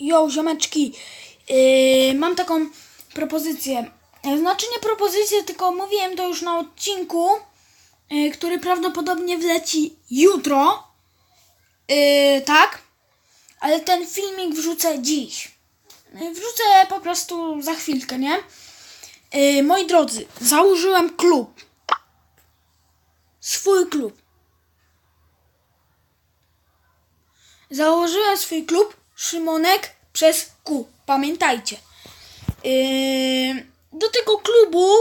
Jo, ziomeczki, yy, mam taką propozycję. Znaczy nie propozycję, tylko mówiłem to już na odcinku, yy, który prawdopodobnie wleci jutro. Yy, tak? Ale ten filmik wrzucę dziś. Yy, Wrzucę po prostu za chwilkę, nie? Yy, moi drodzy, założyłem klub. Swój klub. Założyłem swój klub Szymonek przez Q. Pamiętajcie. Yy, do tego klubu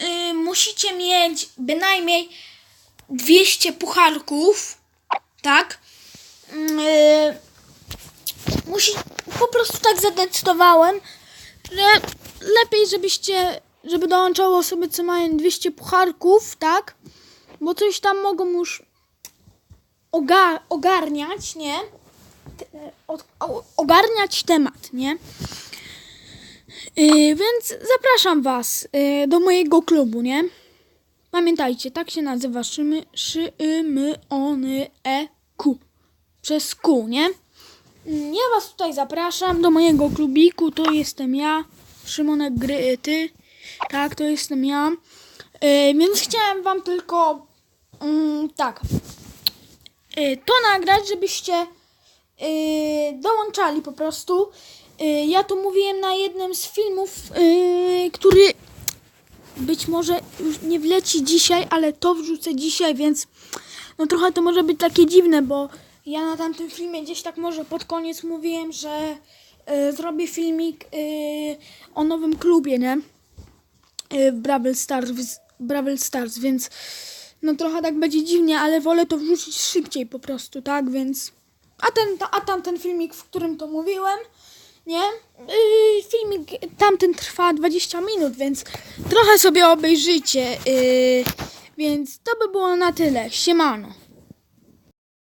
yy, musicie mieć bynajmniej 200 pucharków. Tak? Yy, musi, po prostu tak zadecydowałem, że lepiej, żebyście, żeby dołączało osoby, co mają 200 pucharków, tak? Bo coś tam mogą już oga- ogarniać, nie? Ogarniać temat, nie? Yy, więc zapraszam Was yy, do mojego klubu, nie? Pamiętajcie, tak się nazywa Szymy, Szymy, Ony, E, Q. Przez Q, nie? Mm, Ja Was tutaj zapraszam do mojego klubiku, to jestem ja, Szymonek Gry, ty. Tak, to jestem ja. Więc chciałem Wam tylko, mm, tak, y, to nagrać, żebyście y, dołączali po prostu. Y, ja to mówiłem na jednym z filmów, y, który być może już nie wleci dzisiaj, ale to wrzucę dzisiaj, więc no trochę to może być takie dziwne, bo ja na tamtym filmie gdzieś tak może pod koniec mówiłem, że y, zrobię filmik y, o nowym klubie, nie? Y, w Brawl Stars, w Brawl Stars, więc no trochę tak będzie dziwnie, ale wolę to wrzucić szybciej po prostu, tak, więc a ten, a tamten filmik, w którym to mówiłem, nie, yy, filmik tamten trwa 20 minut, więc trochę sobie obejrzycie, yy, więc to by było na tyle, siemano.